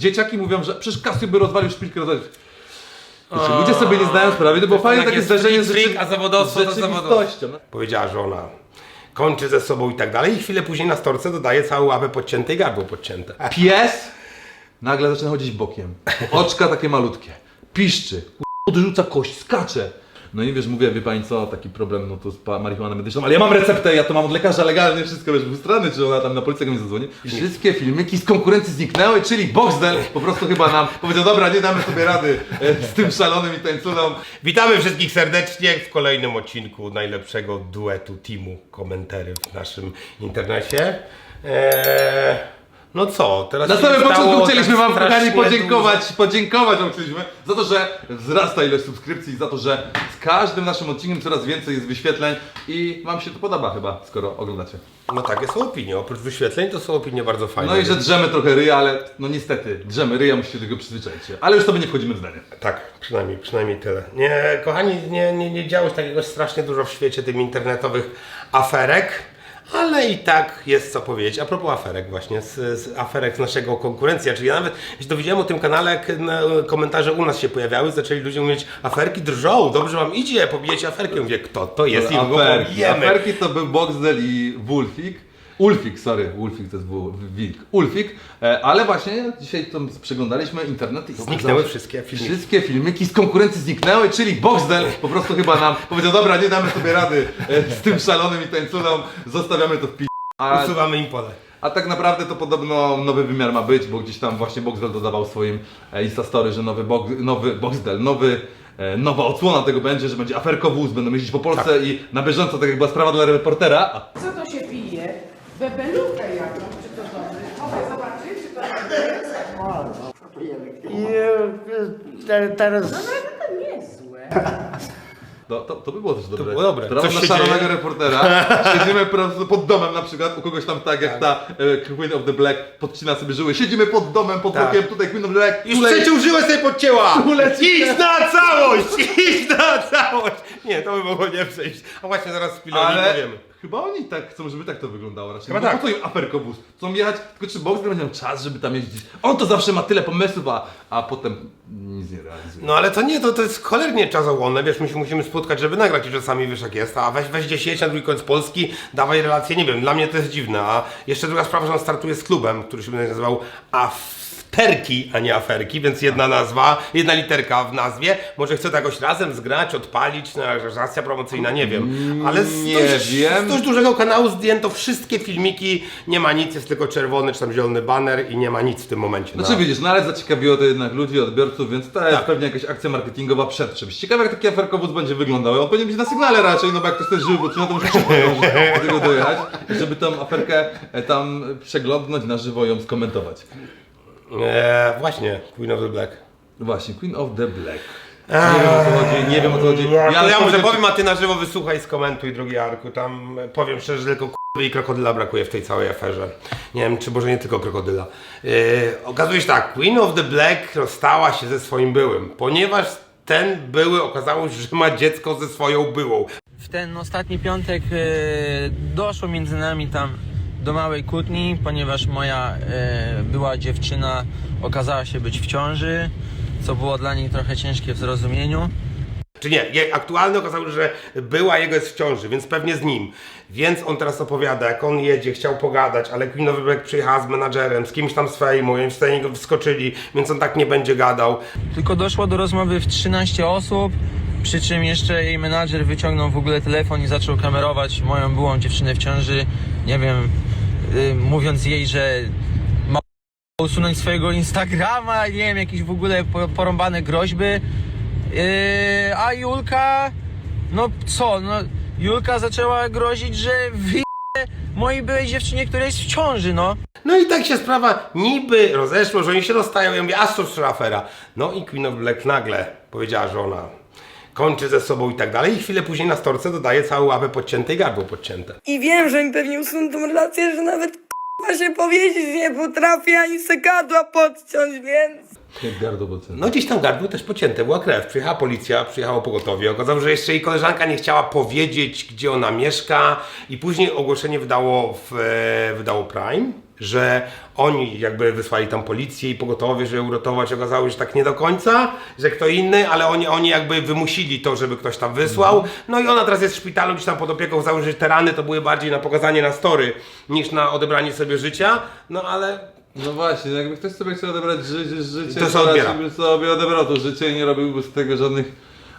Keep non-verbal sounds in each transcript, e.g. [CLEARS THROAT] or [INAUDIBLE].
Dzieciaki mówią, że przecież Casio by rozwalił szpilkę, rozwalił. Wiecie, ludzie sobie nie zdają sprawy, to było fajne tak takie zdarzenie z, rzeczy- a zawodowstwo z to rzeczywistością. No. Powiedziała, że ona kończy ze sobą i tak dalej i chwilę później na storce dodaje całą łapę podcięte i gardło podcięte. Pies nagle zaczyna chodzić bokiem. Oczka takie malutkie. Piszczy. Odrzuca kość, skacze. No i wiesz, mówię, wie pani co, taki problem, no to z pa- marihuaną medyczną, ale ja mam receptę, ja to mam od lekarza legalnie, wszystko, wiesz, był strony, czy ona tam na policję mi zadzwoni. Wszystkie filmiki z konkurencji zniknęły, czyli Boxdel po prostu chyba nam powiedział, dobra, nie damy sobie rady e, z tym szalonym i tańcuną. Witamy wszystkich serdecznie w kolejnym odcinku najlepszego duetu teamu komentarzy w naszym internecie. Eee, no co, teraz Na się samym stało początku tak chcieliśmy Wam, kochani, strasznie podziękować, podziękować Wam chcieliśmy za to, że wzrasta ilość subskrypcji, za to, że z każdym naszym odcinkiem coraz więcej jest wyświetleń i Wam się to podoba chyba, skoro oglądacie. No takie są opinie, oprócz wyświetleń to są opinie bardzo fajne. No i że drzemy trochę ryja, ale no niestety, drzemy ryja, musicie do tego przyzwyczaić się. Ale już sobie nie wchodzimy w zdanie. Tak, przynajmniej, przynajmniej tyle. Nie, kochani, nie, nie, nie działo się takiego strasznie dużo w świecie tych internetowych aferek, ale i tak jest co powiedzieć. A propos aferek właśnie, z, z aferek z naszego konkurencja, czyli ja nawet się dowiedziałem o tym kanale, jak komentarze u nas się pojawiały, zaczęli ludzie mówić, aferki drżą, dobrze wam idzie, pobijecie aferki. Mówię, kto to jest i go Aferki. pobijemy. Aferki to był Boxdel i Wulfik. Ulfik, sorry, Ulfik to jest Wul- wilk. Ulfik, e, ale właśnie dzisiaj to przeglądaliśmy internet i Zniknęły się- wszystkie filmiki. Wszystkie filmiki z konkurencji zniknęły, czyli Boxdel po prostu chyba nam powiedział, dobra, nie damy sobie rady e, z tym szalonym i tańcuną, zostawiamy to w pi... A, Usuwamy im pole. a tak naprawdę to podobno nowy wymiar ma być, bo gdzieś tam właśnie Boxdel dodawał swoim e, Instastory, że nowy, Box, nowy Boxdel, nowy, nowa odsłona tego będzie, że będzie aferkowóz, będą jeździć po Polsce Tak. i na bieżąco, tak jak była sprawa dla reportera, a Co to się pije? Bebelukę jakąś, czy to dobry? Mogę zobaczyć, czy to dobry jest? I e, teraz No ale to nie jest złe. to, to, to by było też dobre. było dobre. Coś się szalonego dzieje? reportera, [LAUGHS] siedzimy po prostu pod domem na przykład, u kogoś tam tak jak ta e, Queen of the Black podcina sobie żyły, siedzimy pod domem, pod Tak. tutaj Queen of the Black, Już tu leci- trzecią żyłę sobie podcięła! Idź na całość! Idź na całość! Nie, to by mogło nie przejść. A właśnie zaraz z chwilą Ale powiemy. Chyba oni tak chcą, żeby tak to wyglądało raczej. Chyba no tak. Po co im aferkobus? Chcą jechać, tylko czy Boxer będzie miał czas, żeby tam jeździć? On to zawsze ma tyle pomysłów, a, a potem nic nie realizuje. No ale to nie, to, to jest cholernie czasochłonne, wiesz, my się musimy spotkać, żeby nagrać i czasami wiesz jak jest, a weź, weź gdzieś jedź na drugi koniec Polski, dawaj relacje, nie wiem, dla mnie to jest dziwne, a jeszcze druga sprawa, że on startuje z klubem, który się będzie nazywał Afterki, a nie Aferki, więc jedna nazwa, jedna literka w nazwie, może chce to jakoś razem zgrać, odpalić, na racja promocyjna, nie wiem, ale Nie wiem. Z dość dużego kanału zdjęto wszystkie filmiki, nie ma nic, jest tylko czerwony czy tam zielony baner i nie ma nic w tym momencie. Znaczy na- widzisz, no ale zaciekawiło to jednak ludzi, odbiorców, więc to jest Tak. pewnie jakaś akcja marketingowa przed czymś. Ciekawe jak taki aferkowóz będzie wyglądał. On powinien być na sygnale raczej, no bo jak ktoś też żywy, bo no to musi szybko do [LAUGHS] tego dojechać, żeby tą aferkę e, tam przeglądnąć na żywo i ją skomentować. Eee, właśnie, Queen of the Black. Właśnie, Queen of the Black. Nie wiem o co chodzi, nie wiem o co chodzi. to ja może powiem a ty na żywo wysłuchaj, skomentuj drugi arku. Tam e, powiem szczerze, że tylko k***y i krokodyla brakuje w tej całej aferze. Nie wiem, czy może nie tylko krokodyla. Yy, okazuje się tak, Queen of the Black rozstała się ze swoim byłym, ponieważ ten były okazało się, że ma dziecko ze swoją byłą. w ten ostatni piątek e, doszło między nami tam do małej kłótni, ponieważ moja e, była dziewczyna okazała się być w ciąży, co było dla niej trochę ciężkie w zrozumieniu. Czy nie, je, aktualnie okazało się, że była jego jest w ciąży, więc pewnie z nim. Więc on teraz opowiada, jak on jedzie, chciał pogadać, ale Queen of Black przyjechała z menadżerem, z kimś tam z fejmu, i w stanie go wskoczyli, więc on tak nie będzie gadał. Tylko doszło do rozmowy w 13 osób, przy czym jeszcze jej menadżer wyciągnął w ogóle telefon i zaczął kamerować moją byłą dziewczynę w ciąży, nie wiem, y, mówiąc jej, że usunąć swojego Instagrama, nie wiem, jakieś w ogóle po- porąbane groźby. Yy, a Julka, no co, no Julka zaczęła grozić, że wy mojej byłej dziewczynie, która jest w ciąży, no. No i tak się sprawa niby rozeszła, że oni się rozstają. Ja mówię, a to afera. No i Queen of Black nagle powiedziała, że ona kończy ze sobą i tak dalej. I chwilę później na storce dodaje całą łapę podcięte i gardło podcięte. I wiem, że mi pewnie usuną tą relację, że nawet k***a się powiedzieć nie potrafię ani sekadła podciąć, więc... Jak gardło bo No gdzieś tam gardło też pocięte, była krew. Przyjechała policja, przyjechało pogotowie. Okazało się, że jeszcze jej koleżanka nie chciała powiedzieć, gdzie ona mieszka. I później ogłoszenie wydało, w, e, wydało Prime. Że oni jakby wysłali tam policję i pogotowie, żeby uratować, okazało się, że tak nie do końca, że kto inny, ale oni, oni jakby wymusili to, żeby ktoś tam wysłał. No i ona teraz jest w szpitalu, gdzieś tam pod opieką, założyć te rany to były bardziej na pokazanie na story, niż na odebranie sobie życia, no ale No właśnie, jakby ktoś sobie chce odebrać życie, życie To sobie odbiera. raczej by sobie odebrał to życie i nie robiłby z tego żadnych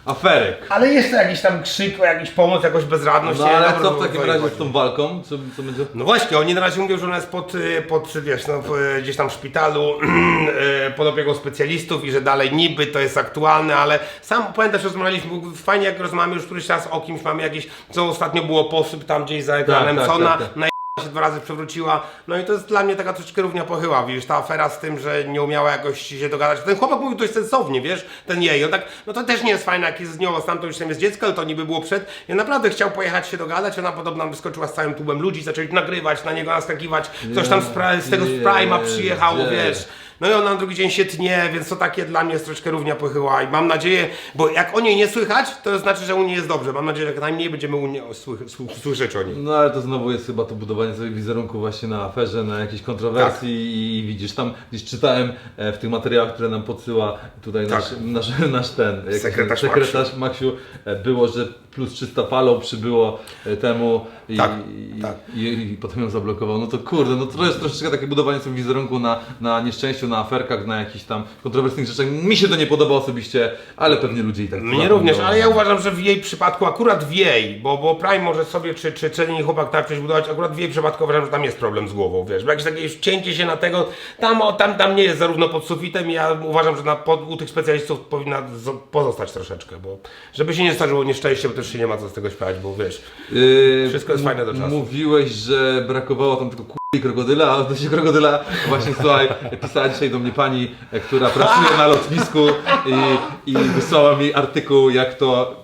aferek. Ale jest to jakiś tam krzyk jakiś pomoc, jakąś bezradność. No nie? ale Dobra, co w takim razie z tą walką? Co, co będzie? No właśnie, oni na razie mówią, że ona jest pod, y, pod wiesz, no, w- gdzieś tam w szpitalu, [CLEARS THROAT] y, pod opieką specjalistów i że dalej niby to jest aktualne, ale sam pamiętasz, rozmawialiśmy, bo fajnie jak rozmawiamy już któryś raz o kimś, mamy jakieś, co ostatnio było posyp tam gdzieś za ekranem, tak, co tak, ona tak. na się dwa razy przewróciła, no i to jest dla mnie taka troszeczkę równia pochyła, wiesz, ta afera z tym, że nie umiała jakoś się dogadać. Ten chłopak mówił dość sensownie, wiesz, ten jej, on tak, no to też nie jest fajne, jak jest z nią, a tam to już tam jest dziecko, ale to niby było przed. Ja naprawdę chciał pojechać się dogadać, ona podobno wyskoczyła z całym tłumem ludzi, zaczęli nagrywać, na niego naskakiwać, ktoś tam z, pra- z tego z Prima przyjechał, Jedzie. wiesz. No i ona na drugi dzień się tnie, więc to takie dla mnie jest troszeczkę równia pochyła i mam nadzieję, bo jak o niej nie słychać, to znaczy, że u niej jest dobrze. Mam nadzieję, że jak najmniej będziemy u niej sły- sły- słyszeć o niej. No ale to znowu jest chyba to budowanie sobie wizerunku właśnie na aferze, na jakiejś kontrowersji Tak. i widzisz tam, gdzieś czytałem e, w tych materiałach, które nam podsyła tutaj nasz, Tak. nasz, nasz [LAUGHS] ten, jakiś Sekretarz sekretarz Maksiu, e, było, że plus 300 falą przybyło e, temu i, Tak, i, tak. i, i potem ją zablokował. No to kurde, no to jest troszeczkę takie budowanie sobie wizerunku na, na nieszczęściu, na aferkach, na jakichś tam kontrowersyjnych rzeczach. Mi się to nie podoba osobiście, ale pewnie ludzie i tak Mnie również, ale ja uważam, że w jej przypadku, akurat w jej, bo, bo Prime może sobie, czy, czy, czy nie chłopak tak coś budować, akurat w jej przypadku uważam, że tam jest problem z głową, wiesz, bo jakieś takie już cięcie się na tego, tam, o, tam, tam nie jest zarówno pod sufitem, ja uważam, że na, pod, u tych specjalistów powinna z, pozostać troszeczkę, bo żeby się nie zdarzyło nieszczęście, bo też się nie ma co z tego śpiewać, bo wiesz, Yy, Wszystko jest fajne do czasu. Mówiłeś, że brakowało tam tylko k***i krokodyla, a odnośnie krokodyla właśnie słuchaj, pisała dzisiaj do mnie pani, e, która pracuje na lotnisku i, i wysłała mi artykuł, jak to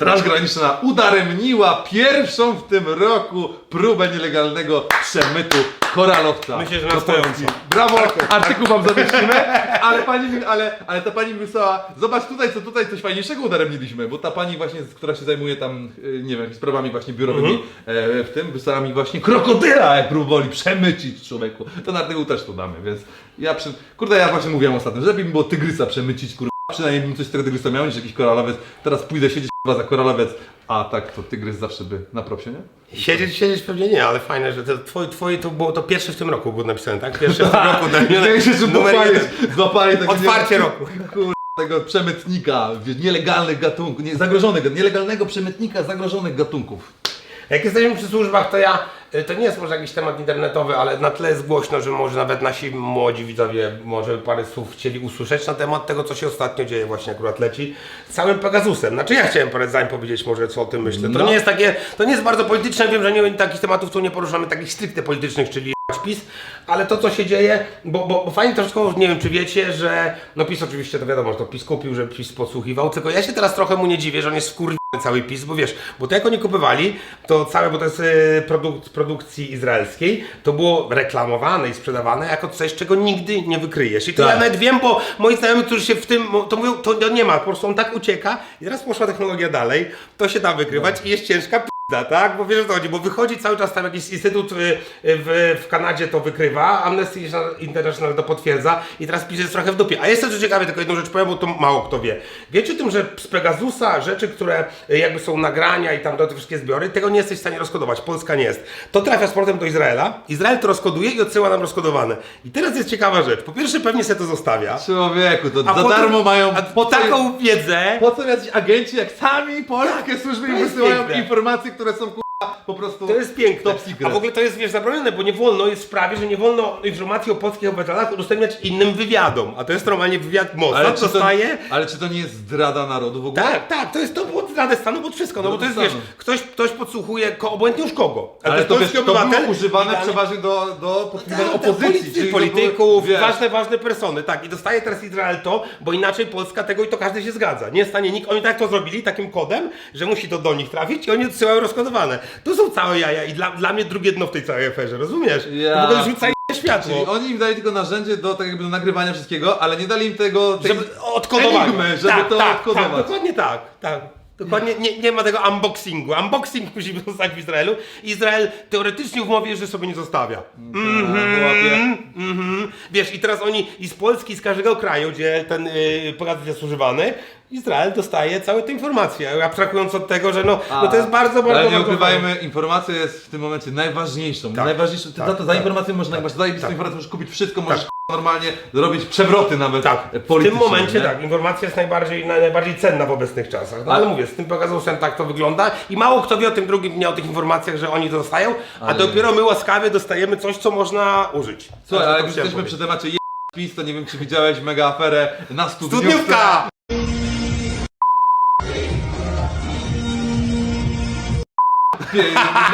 Straż Graniczna udaremniła pierwszą w tym roku próbę nielegalnego przemytu koralowca. Myślę, że do. Polski. Brawo, artykuł wam zamieścimy, ale pani, mi- ale, ale ta pani mi wysłała, zobacz tutaj, co tutaj coś fajniejszego udaremniliśmy, bo ta pani właśnie, która się zajmuje tam, y, nie wiem, sprawami właśnie biurowymi e, w tym, wysłała mi właśnie krokodyla, jak próbowali przemycić człowieku. Ten artykuł też tu damy, więc ja przy... Kurde, ja właśnie mówiłem ostatnio, że lepiej mi było tygrysa przemycić, kurwa, przynajmniej bym coś z tego tygrysa miał, niż jakiś koralowiec. Teraz pójdę siedzieć kurwa, za koralowiec, a tak to tygrys zawsze by na propsie, nie? siedzieć, siedzieć pewnie nie, ale fajne, że to twoi, twoi to było to pierwsze w tym roku było napisane, tak? Pierwsze w tym roku, [LAUGHS] Wydaje się, numer jeden. złapali Otwarcie roku. Kur... tego przemytnika, wiesz, nielegalnych gatunków, nie, zagrożonych, nielegalnego przemytnika zagrożonych gatunków. Jak jesteśmy przy służbach, to ja, to nie jest może jakiś temat internetowy, ale na tle jest głośno, że może nawet nasi młodzi widzowie może parę słów chcieli usłyszeć na temat tego, co się ostatnio dzieje, właśnie akurat leci z całym Pegasusem. Znaczy ja chciałem parę zdań powiedzieć może, co o tym myślę. To No. nie jest takie, to nie jest bardzo polityczne, wiem, że nie takich tematów tu nie poruszamy, takich stricte politycznych, czyli PiS, ale to co się dzieje, bo, bo, bo fajnie troszkę, nie wiem czy wiecie, że no PiS oczywiście to wiadomo, że to PiS kupił, że PiS podsłuchiwał, tylko ja się teraz trochę mu nie dziwię, że on jest wkurwiony cały PiS, bo wiesz, bo to jak oni kupywali, to całe, bo to jest y, produkt produkcji izraelskiej, to było reklamowane i sprzedawane jako coś, czego nigdy nie wykryjesz. I to Tak. ja nawet wiem, bo moi znajomi, którzy się w tym, to mówią, to nie ma, po prostu on tak ucieka i teraz poszła technologia dalej, to się da wykrywać i jest ciężka p***a, tak? Bo wiesz o co chodzi, bo wychodzi cały czas tam jakiś instytut y, y, w, w Kanadzie to wykrywa, Amnesty International to potwierdza i teraz PiS jest trochę w dupie. A jest też ciekawe, tylko jedną rzecz powiem, bo to mało kto wie. Wiecie o tym, że z Pegasusa rzeczy, które y, jakby są nagrania i tam do te wszystkie zbiory, tego nie jesteś w stanie rozkodować. Polska nie jest. To trafia z portem do Izraela, Izrael to rozkoduje i odsyła nam rozkodowane. I teraz jest ciekawa rzecz. Po pierwsze pewnie sobie to zostawia. Człowieku, to za potem- darmo mają a po co- taką wiedzę. Po co jacyś agenci, jak sami polskie służby im jest wysyłają piękne. informacje, które są kurwa, po prostu To jest piękne. top secret. A w ogóle to jest wiesz, zabronione, bo nie wolno jest w prawie, że nie wolno informacji o polskich obywatelach udostępniać innym wywiadom. A to jest normalnie wywiad Mossad, czy to, dostaje. ale czy to nie jest zdrada narodu w ogóle? Tak, tak, to jest to pod Radę Stanu, pod wszystko, no bo to jest, wiesz, Stanu. ktoś, ktoś podsłuchuje, ko, obojętnie już kogo. A Ale to, wiesz, polski to było obywatel używane i dany- przeważnie do, do Tak, tak, opozycji. politycy, czyli to polityków, były, wiesz, ważne, ważne persony, tak. I dostaje teraz Izrael to, bo inaczej Polska tego i to każdy się zgadza. Nie stanie nikt, oni tak to zrobili, takim kodem, że musi to do nich trafić i oni odsyłają rozkodowane. To są całe jaja i dla, dla mnie drugie dno w tej całej aferze, rozumiesz? Ja To w ogóle światło. Czyli oni im dali tylko narzędzie do, tak jakby do nagrywania wszystkiego, ale nie dali im tego tej Żeby odkodować. enigmy, żeby tak, to tak, odkodować. Tak, dokładnie tak, tak. Dokładnie, nie, nie ma tego unboxingu. Unboxing musi zostać w Izraelu. Izrael teoretycznie w umowie że sobie nie zostawia. Łapie. Mhm. Wiesz, i teraz oni i z Polski, i z każdego kraju, gdzie ten yy, pojazd jest używany, Izrael dostaje całe te informacje, abstrahując od tego, że no, no to jest bardzo, bardzo... Ale nie bardzo ukrywajmy, informacja jest w tym momencie najważniejszą. Tak, najważniejszą ty tak, za to, za tak, informację można, jak masz zajebistą tak. informację, możesz kupić wszystko, możesz normalnie zrobić przewroty nawet Tak, w tym momencie nie? tak, informacja jest najbardziej, naj- najbardziej cenna w obecnych czasach. No, ale mówię, z tym Pegasusem tak to wygląda i mało kto wie o tym drugim dniu, o tych informacjach, że oni to dostają, a Ale- dopiero my łaskawie dostajemy coś, co można użyć. Słuchaj, Znaczy, ale to jak już chciałem jesteśmy powiedzieć. przy temacie je PiS, to nie wiem czy widziałeś mega aferę na studniówce. Studniówka!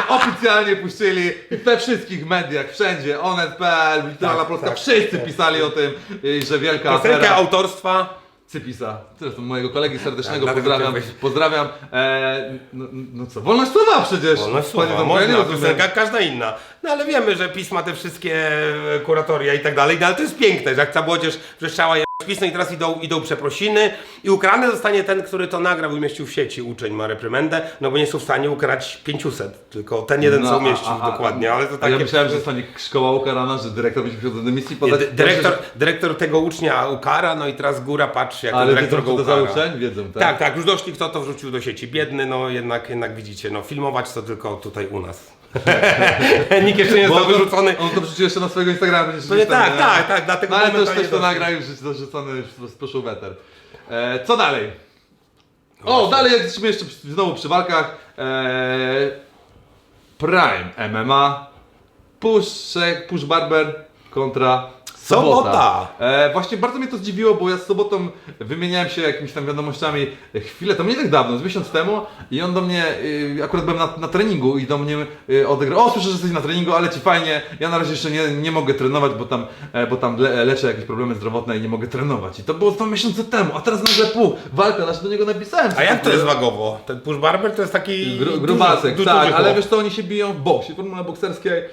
Oficjalnie puścili we wszystkich mediach, wszędzie, onet.pl, Literalna Tak, Polska, tak, wszyscy tak, pisali o tym, y, że wielka Piosenka afera. autorstwa. Cypisa, zresztą mojego kolegi serdecznego Tak, dlatego pozdrawiam, pozdrawiam. E, no, no co, wolność słowa przecież. Wolność Panie słowa, Tomku, ja nie można, rozumiem. piosenka jak każda inna. No ale wiemy, że PiS ma te wszystkie e, kuratoria i tak dalej, no, ale to jest piękne, że jak ta młodzież wrzeszczała PiS, no i teraz idą, idą przeprosiny i ukarany zostanie ten, który to nagrał i umieścił w sieci, uczeń ma reprymendę, no bo nie są w stanie ukarać 500, tylko ten jeden No, co umieścił a- a- dokładnie, ale to takie... ja myślałem, że zostanie szkoła ukarana, że dyrektor będzie musiał do dymisji dyrektor, dyrektor tego ucznia ukara, no i teraz góra patrzy, jak Ale dyrektor wiedzą, go ukara. uczeń? Wiedzą, tak? Tak, tak, już doszli kto to wrzucił do sieci. Biedny, no jednak, jednak widzicie, no filmować to tylko tutaj u nas. [LAUGHS] Nikt jeszcze nie Bo został on, wyrzucony. on to wrzucił jeszcze na swojego Instagrama. przecież No nie, tak, tak, tak, dlatego No ale to już ktoś to doszli. nagrał, już jest dorzucony, już poszło weter. E, co dalej? O, dalej jesteśmy jeszcze przy- znowu przy walkach. E, Prime MMA. Push, Shek, Push Barber kontra Sobota. E, właśnie bardzo mnie to zdziwiło, bo ja z Sobotą wymieniałem się jakimiś tam wiadomościami chwilę, to nie tak dawno, z miesiąc temu i on do mnie, y, akurat byłem na, na treningu i do mnie y, odegrał, o słyszę, że jesteś na treningu, ale ci fajnie, ja na razie jeszcze nie, nie mogę trenować, bo tam, e, bo tam le, leczę jakieś problemy zdrowotne i nie mogę trenować. I to było dwa miesiące temu, a teraz nagle pół, walka, znaczy do niego napisałem. A jak to jest wagowo? Ten push barber to jest taki... Gru, grubasek, duży- tak, duży ale wiesz to oni się biją w boksie, formule bokserskiej.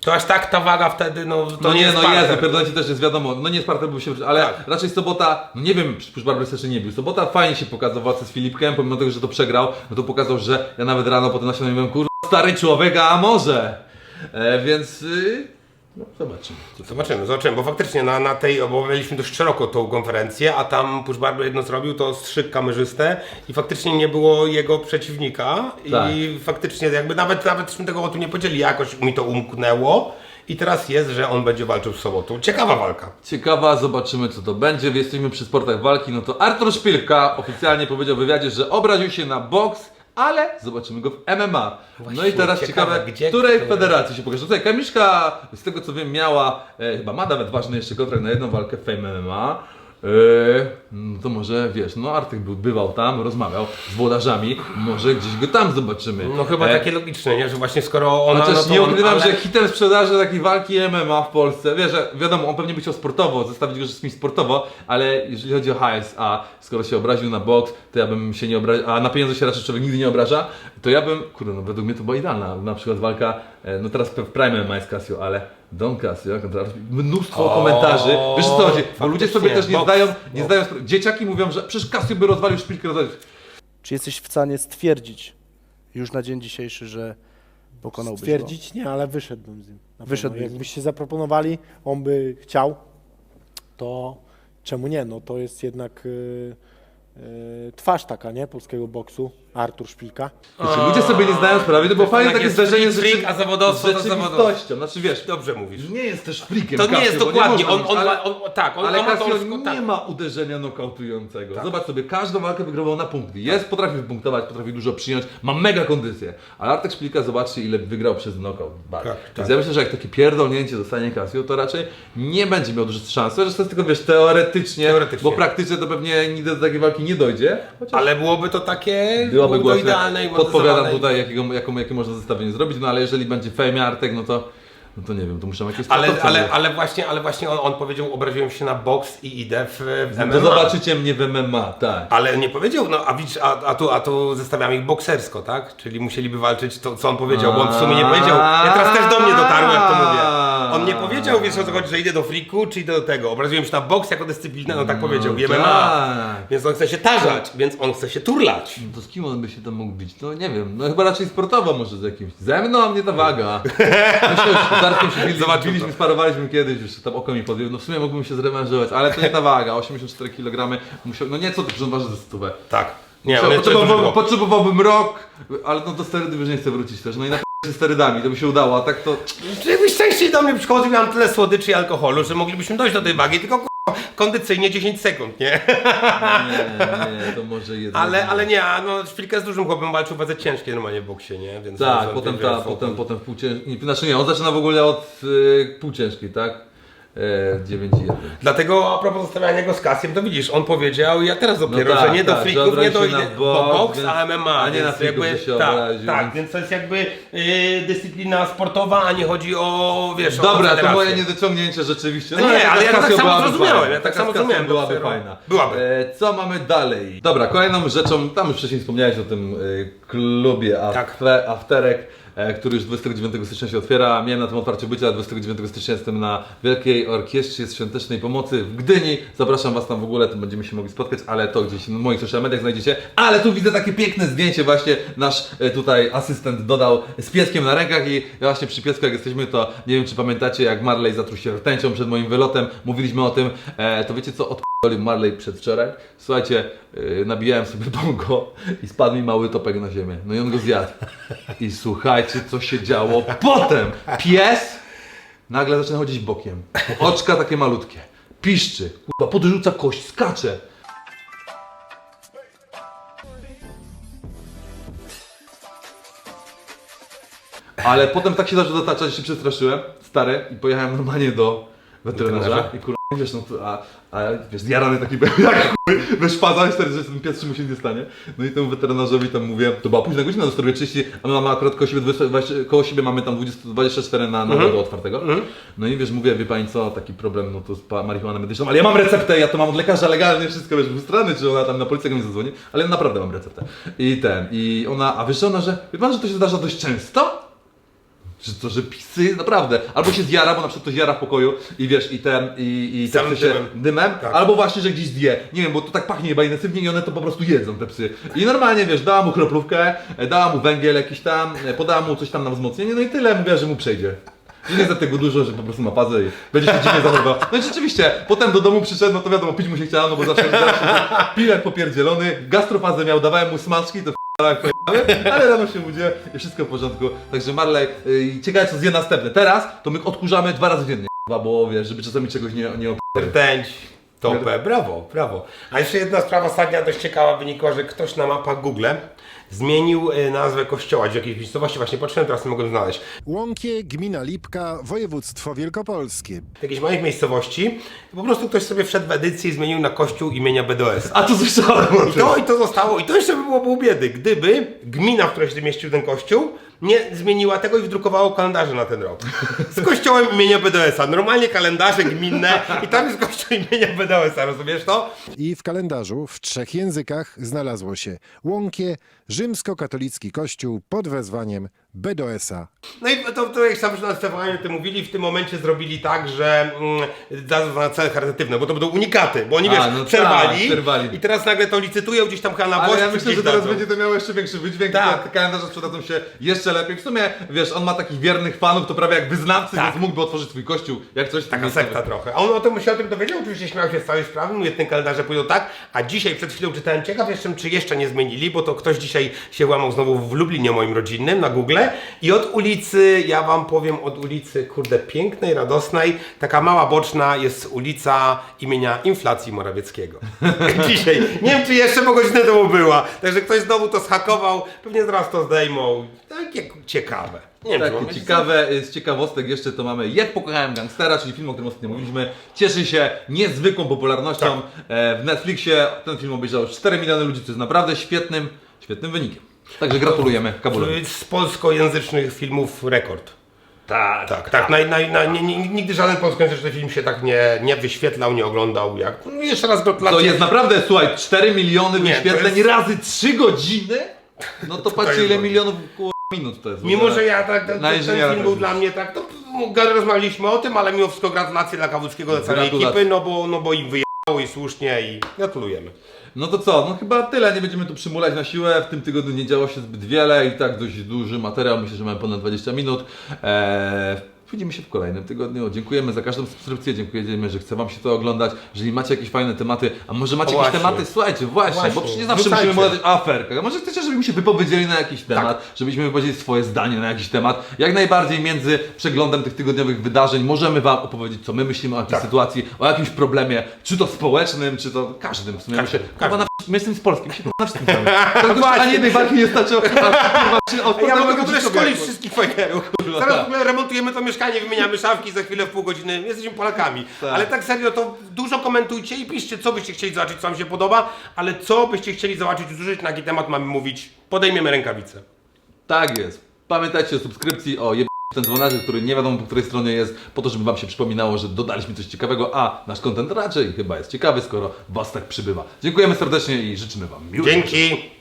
To aż tak ta waga wtedy, no to No nie jest no jest, pierdolę też jest wiadomo, no nie jest parter, był się, ale Tak. raczej Sobota, no nie wiem, Push Barber jeszcze nie bił. Sobota fajnie się pokazał walce z Filipkiem, pomimo tego, że to przegrał, no to pokazał, że ja nawet rano potem na śniadaniu mówiłem, kurwa, stary człowiek, a może. E, więc, y, no zobaczymy. Zobaczymy, zobaczymy, bo faktycznie na, na tej omawialiśmy dość szeroko tą konferencję, a tam Push Barber jedno zrobił, to strzyk kamerzystę i faktycznie nie było jego przeciwnika Tak. i faktycznie jakby nawet, nawetśmy tego o tym nie podzieli, jakoś mi to umknęło i teraz jest, że on będzie walczył z sobotą. Ciekawa walka. Ciekawa, zobaczymy co to będzie. Jesteśmy przy sportach walki, no to Artur Szpilka oficjalnie powiedział w wywiadzie, że obraził się na boks, ale zobaczymy go w MMA. no i Właśnie, teraz ciekawe, ciekawe, gdzie, której które- federacji się pokaże. Tutaj Kamiszka, z tego co wiem, miała, e, chyba ma nawet ważny jeszcze kontrakt na jedną walkę w Fame MMA. E, no to może wiesz, no Artyk był, bywał tam, rozmawiał z włodarzami, może gdzieś go tam zobaczymy. No chyba E, takie logiczne, nie? Że właśnie skoro ona... Chociaż no to nie ukrywam, ale... że hitem sprzedaży takiej walki MMA w Polsce, wiesz, że wiadomo, on pewnie by chciał sportowo, zestawić go z kimś sportowo, ale jeżeli chodzi o HSA, skoro się obraził na boks, to ja bym się nie obraził, a na pieniądze się raczej człowiek nigdy nie obraża, to ja bym, kurde, no według mnie to była idealna, na przykład walka, e, no teraz w Prime MMA jest Casio, ale Don Casio, mnóstwo O, komentarzy, wiesz co chodzi, bo ludzie sobie też nie boks, zdają, nie boks. zdają, spra- dzieciaki mówią, że przecież Casio by rozwalił szpilkę, rozwalił, Czy jesteś w stanie stwierdzić już na dzień dzisiejszy, że pokonałbyś go? Stwierdzić nie, ale wyszedłbym z nim. Na Wyszedłbyś pewno. Jakbyście zaproponowali, on by chciał, to czemu nie? No to jest jednak y, y, twarz taka, nie? Polskiego boksu. Artur Szpilka. Wiecie, ludzie sobie nie zdają sprawy, to było fajne tak takie jest zderzenie z, a zawodowstwo z to rzeczywistością, znaczy wiesz, Dobrze mówisz. Nie jest też freakiem. To nie Casio, jest bo dokładnie, można on, być, on, ale, on, tak, on ale Casio amatorsko, nie tak. ma uderzenia nokautującego. Zobacz sobie, każdą walkę wygrywał na punkty. Jest, potrafi wypunktować, potrafi dużo przyjąć, ma mega kondycję. Ale Artek Szpilka, zobaczcie ile wygrał przez knockout. Tak, Tak, Więc tak. ja myślę, że jak takie pierdolnięcie dostanie Casio, to raczej nie będzie miał dużo szansy, że to jest tylko, wiesz, teoretycznie, Teoretycznie. bo praktycznie to pewnie nigdy do takiej walki nie dojdzie. Chociaż Ale byłoby to takie, głośne. idealne i Podpowiadam tutaj, jakiego, jaką, jakie można zestawienie zrobić, no ale jeżeli będzie Fame Artek, no to, no to nie wiem, to muszę jakieś Ale, ale, ale właśnie, ale właśnie on, on powiedział, obraziłem się na boks i idę w, w MMA. To zobaczycie mnie w MMA, tak. Ale nie powiedział, no a widzisz, a, a, tu, a tu zestawiam ich boksersko, tak? Czyli musieliby walczyć to, co on powiedział, bo on w sumie nie powiedział. Ja teraz też do mnie dotarło, jak to mówię. On nie powiedział, wiesz o co chodzi, że idę do friku, czy idę do tego. Obraziłem się na boks jako dyscyplinę, no tak powiedział, No MMA. tak. Więc on chce się tarzać, więc on chce się turlać. No to z kim on by się tam mógł bić? No nie wiem, no chyba raczej sportowo może z jakimś. Ze mną, a mnie ta waga. [LAUGHS] Myślę, że z Darkiem się bili, biliśmy, sparowaliśmy kiedyś, już tam oko mi podjął. No w sumie mógłbym się zrewanżować, ale to nie ta waga, 84 kg. Musiał, no nie co ty, on waży ze stówę. Tak. Nie, Musiał- on jest potrzebowałbym, potrzebowałbym rok, ale no do sterydów już nie chcę wrócić też. No i na się sterydami, to by się udało, a tak to... Żebyś częściej do mnie przychodził, miałem tyle słodyczy i alkoholu, że moglibyśmy dojść do tej wagi, tylko kondycyjnie 10 sekund, nie? Nie, nie, to może [LAUGHS] jednak... Ale, ale nie, a no chwilkę z dużym chłopem walczył w wadze ciężkiej normalnie w boksie, nie? Więc Tak, potem, ta, potem, potem w półciężkiej, znaczy nie, on zaczyna w ogóle od y, półciężkiej, tak? E, 9,1. Dlatego a propos zostawiania go z kasjem, to widzisz, on powiedział, ja teraz dopiero, tak, że nie do tak, że frików, nie obraził do się na boks, więc- a MMA, a nie więc na frików, jakby, że się tak, obraził, tak, więc- więc to jest jakby y, dyscyplina sportowa, a nie chodzi o, wiesz, o Dobra, to federację. moje niedociągnięcie rzeczywiście. No nie, taka ale ja tak samo zrozumiałem, ja tak samo zrozumiałem, to Byłaby fajna. Byłaby. E, co mamy dalej? Dobra, kolejną rzeczą, tam już wcześniej wspomniałeś o tym e, klubie Tak. afte, Afterek, e, który już 29 stycznia się otwiera. Miałem na tym otwarcie bycia, a 29 stycznia jestem na Wielkiej Orkiestrze Świątecznej Pomocy w Gdyni. Zapraszam Was tam w ogóle, to będziemy się mogli spotkać, ale to gdzieś na moich social mediach znajdziecie. Ale tu widzę takie piękne zdjęcie właśnie, nasz e, tutaj asystent dodał z pieskiem na rękach i właśnie przy piesku jak jesteśmy, to nie wiem czy pamiętacie jak Marley zatruł się rtęcią przed moim wylotem, mówiliśmy o tym, e, to wiecie co, odpalił Marley przedwczoraj? Słuchajcie, e, nabijałem sobie [LAUGHS] bongo i spadł mi mały topek na ziemię, no i on go zjadł. I słuchajcie co się działo potem, pies nagle zaczyna chodzić bokiem, oczka takie malutkie, piszczy, kurwa, podrzuca kość, skacze. Ale potem tak się zaczął dotaczać, że się przestraszyłem, stary, i pojechałem normalnie do weterynarza Weterynarza? i kurwa, wiesz, no to, a, a wiesz, zjarany taki byłem, [LAUGHS] jak chuj, wyszpadzałeś stary, że ten pies czy mu się nie stanie. No i temu weterynarzowi tam mówię, to była późna godzina, do 4.30, a my mamy akurat koło siebie, 20, 20, koło siebie mamy tam 20, 24 na nowego otwartego. No i wiesz, mówię, wie pani co, taki problem, no to z marihuaną medyczną, ale ja mam receptę, ja to mam od lekarza legalnie, wszystko, wiesz, strony, czy ona tam na policję mi zadzwoni, ale naprawdę mam receptę. I ten, i ona, a wiesz, ona, że, wie pan, że to się zdarza dość często? Że to, że pisy, naprawdę, albo się zjara, bo na przykład ktoś jara w pokoju i wiesz, i ten, i, i Samym się dymem. dymem, Tak. albo właśnie, że gdzieś zje. Nie wiem, bo to tak pachnie chyba intensywnie i one to po prostu jedzą, te psy. I normalnie, wiesz, dała mu kroplówkę, e, dała mu węgiel jakiś tam, e, podała mu coś tam na wzmocnienie, no i tyle, mówię, że mu przejdzie. Że nie za tego dużo, że po prostu ma pazę i będzie się dziwnie zachowywał. No i rzeczywiście, potem do domu przyszedł, no to wiadomo, pić mu się chciało, no bo zawsze, zawsze pilek popierdzielony, gastrofazę miał, dawałem mu smaczki, to ale rano się budziłem i wszystko w porządku. Także Marley, yy, ciekawe co zje następne. Teraz to my odkurzamy dwa razy dziennie, k***a, bo wiesz, żeby czasami czegoś nie, nie op... Rtęć, topę, brawo, brawo. A jeszcze jedna sprawa ostatnia dość ciekawa wynikła, że ktoś na mapach Google zmienił e, nazwę kościoła w jakiejś miejscowości, właśnie patrzyłem, teraz nie mogłem znaleźć. Łąkie, gmina Lipka, województwo wielkopolskie. W jakiejś małej miejscowości po prostu ktoś sobie wszedł w edycję i zmienił na kościół imienia BDS. A to słyszałem I to, I to zostało, i to jeszcze by było pół biedy, gdyby gmina, w której się mieścił ten kościół, nie zmieniła tego i wydrukowało kalendarze na ten rok. Z kościołem imienia BDS-a. Normalnie kalendarze gminne i tam jest kościół imienia BDS-a, rozumiesz to? I w kalendarzu w trzech językach znalazło się Łąkie, rzymskokatolicki kościół pod wezwaniem BDS-a. No i to, to jak sam na Stefanie ty mówili, w tym momencie zrobili tak, że mm, dadzą na cele charytatywne, bo to będą unikaty, bo oni A, wiesz, no tak, przerwali, przerwali. i teraz nagle to licytują gdzieś tam chyba na Ale Boście, ja myślę, że teraz dadzą. będzie to miało jeszcze większy wydźwięk, Tak. te kalendarze sprzedadzą się jeszcze lepiej. W sumie, wiesz, on ma takich wiernych fanów, to prawie jak wyznawcy, Tak. więc mógłby otworzyć swój kościół, jak coś Taka sekta trochę. A on o tym się o tym dowiedział, oczywiście śmiał się z całej sprawy, mówię, ten kalendarze pójdą tak, a dzisiaj przed chwilą czytałem, ciekaw jestem, czy jeszcze nie zmienili, bo to ktoś dzisiaj się łamał znowu w Lublinie moim rodzinnym, na Google i od ulicy, ja wam powiem, od ulicy, kurde, pięknej, radosnej, taka mała boczna jest ulica imienia Inflacji Morawieckiego. [LAUGHS] dzisiaj. Nie wiem, czy jeszcze po godzinę temu była, także ktoś znowu to schakował, pewnie zaraz to zdejmą. Takie ciekawe. Nie wiem, czy mam Takie ciekawe, z ciekawostek jeszcze to mamy Jak pokochałem gangstera, czyli film, o którym ostatnio mówiliśmy. Cieszy się niezwykłą popularnością. Tak. E, W Netflixie ten film obejrzało 4 miliony ludzi, co jest naprawdę świetnym, świetnym wynikiem. Także gratulujemy Kabulowi. Z polskojęzycznych filmów rekord. Tak, Tak, tak. Naj, naj, naj, nie, nie, nigdy żaden polskojęzyczny film się tak nie, nie wyświetlał, nie oglądał jak. No, jeszcze raz gratulacje. To jest naprawdę, słuchaj, 4 miliony Nie, to wyświetleń jest- razy 3 godziny? No to patrzcie jest ile milionów minut to jest. Mimo, że ja tak, ten, Na ten inżyniera film był dla mnie tak, to rozmawialiśmy o tym, ale mimo wszystko gratulacje dla Kawuckiego, dla całej Gratulacje. ekipy, no bo, no bo im wyjechało i słusznie i gratulujemy. No to co, no chyba tyle, nie będziemy tu przymulać na siłę, w tym tygodniu nie działo się zbyt wiele i tak dość duży materiał, myślę, że mamy ponad 20 minut. Eee, widzimy się w kolejnym tygodniu, dziękujemy za każdą subskrypcję, dziękujemy, że chce Wam się to oglądać, jeżeli macie jakieś fajne tematy, a może macie jakieś właśnie. tematy, słuchajcie, właśnie, Właśnie, bo przecież nie zawsze wrzucajcie. musimy mówić o aferkach, a może chcecie, żebyśmy się wypowiedzieli na jakiś temat, żebyśmy wypowiedzieli swoje zdanie na jakiś temat, jak najbardziej między przeglądem tych tygodniowych wydarzeń możemy Wam opowiedzieć, co my myślimy o jakiejś Tak. sytuacji, o jakimś problemie, czy to społecznym, czy to każdym w sumie. My się, kurwa, na, my jesteśmy z Polski, my się na wszystkim znamy. Ani jednej walki nie starczy o, o Ja mogę w ogóle szkolić wszystkich Zaraz tak. w ogóle remontujemy to mieszkanie, wymieniamy szafki za chwilę w pół godziny. Jesteśmy Polakami. Tak. Ale tak serio, to dużo komentujcie i piszcie, co byście chcieli zobaczyć, co wam się podoba, ale co byście chcieli zobaczyć, usłyszeć, na jaki temat mamy mówić. Podejmiemy rękawice. Tak jest. Pamiętajcie o subskrypcji, o jeb... ten dzwoneczek, który nie wiadomo po której stronie jest, po to, żeby Wam się przypominało, że dodaliśmy coś ciekawego, a nasz content raczej chyba jest ciekawy, skoro Was tak przybywa. Dziękujemy serdecznie i życzymy Wam miłego Dzięki.